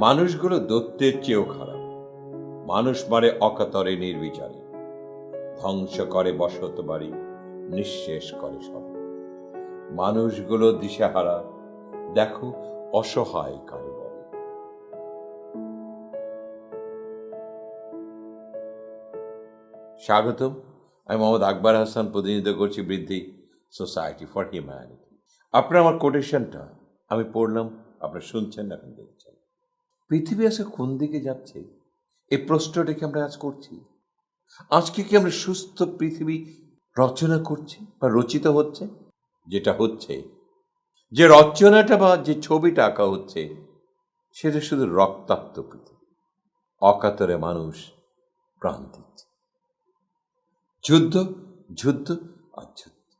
মানুষগুলো দত্তের চেয়েও খারাপ। মানুষ মারে অকাতরে নির্বিচারে। ধ্বংস করে বসত বাড়ি, নিঃশেষ করে সব। মানুষগুলো দিশেহারা, দেখো, অসহায় কারে স্বাগতম, আমি মোহাম্মদ আকবর হাসান, প্রতিনিধিত্ব করছি বৃদ্ধি সোসাইটি ফর হিউম্যানিটি। আপনার আমার কোটেশনটা আমি পড়লাম, আপনার শুনছেন, এখন দেখছেন। পৃথিবী আসে কোন দিকে যাচ্ছে? এই প্রশ্নটাকে আমরা আজ করছি? আজকে কি আমরা সুস্থ পৃথিবী রচনা করছি বা রচিত হচ্ছে? যেটা হচ্ছে, যে রচনাটা বা যে ছবিটা আঁকা হচ্ছে, সেটা শুধু রক্তাক্ত পৃথিবী। অকাতরে মানুষ প্রাণ দিচ্ছে। যুদ্ধ যুদ্ধ আর যুদ্ধ।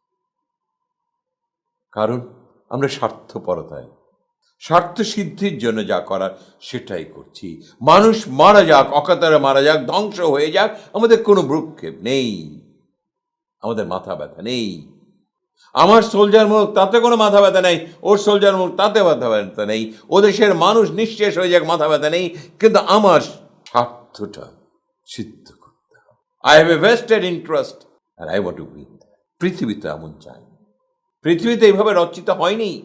কারণ আমরা স্বার্থপরতায় স্বার্থ সিদ্ধির জন্য যা করার, সেটাই করছি। মানুষ মারা যাক, অকাতরে মারা যাক, ধ্বংস হয়ে যাক, আমাদের কোনো ভ্রুক্ষেপ নেই। আমাদের মাথা ব্যথা নেই। আমার সোলজার মুখ তাতে কোনো মাথা ব্যথা নেই, ওর সোলজার মুখ তাতে মাথা ব্যথা নেই। ও দেশের মানুষ নিঃশেষ হয়ে যাক, মাথা ব্যথা নেই। কিন্তু আমার স্বার্থটা সিদ্ধ করতে হবে। I have a vested interest R I want to win পৃথিবীতে এমন চাই। পৃথিবীতে এইভাবে রচিত হয়নি।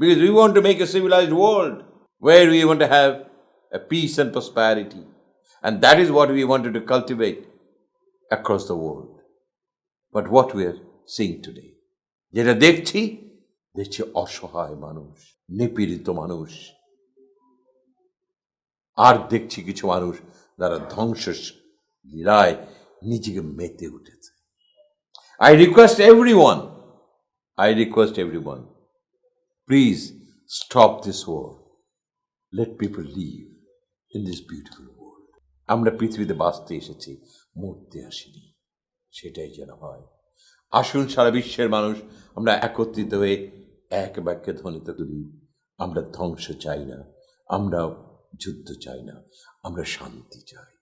Because we want to make a civilized world where we want to have a peace and prosperity. And that is what we wanted to cultivate across the world. But what we are seeing today, যেটা দেখছি দেখছি অসহায় মানুষ নিপীড়িত মানুষ আর দেখছি কিছু মানুষ যারা ধ্বংস গিরায় নিজেকে মেতে উঠেছে I request everyone I request everyone Please stop this war. Let people live in this beautiful world. আমরা পৃথিবীতে বাঁচতে এসেছি, মরতে আসিনি সেটাই যেন হয় আসুন সারা বিশ্বের মানুষ, আমরা একত্রিত হয়ে এক বাক্যে ধ্বনিত করি, আমরা ধ্বংস চাই না, আমরা যুদ্ধ চাই না, আমরা শান্তি চাই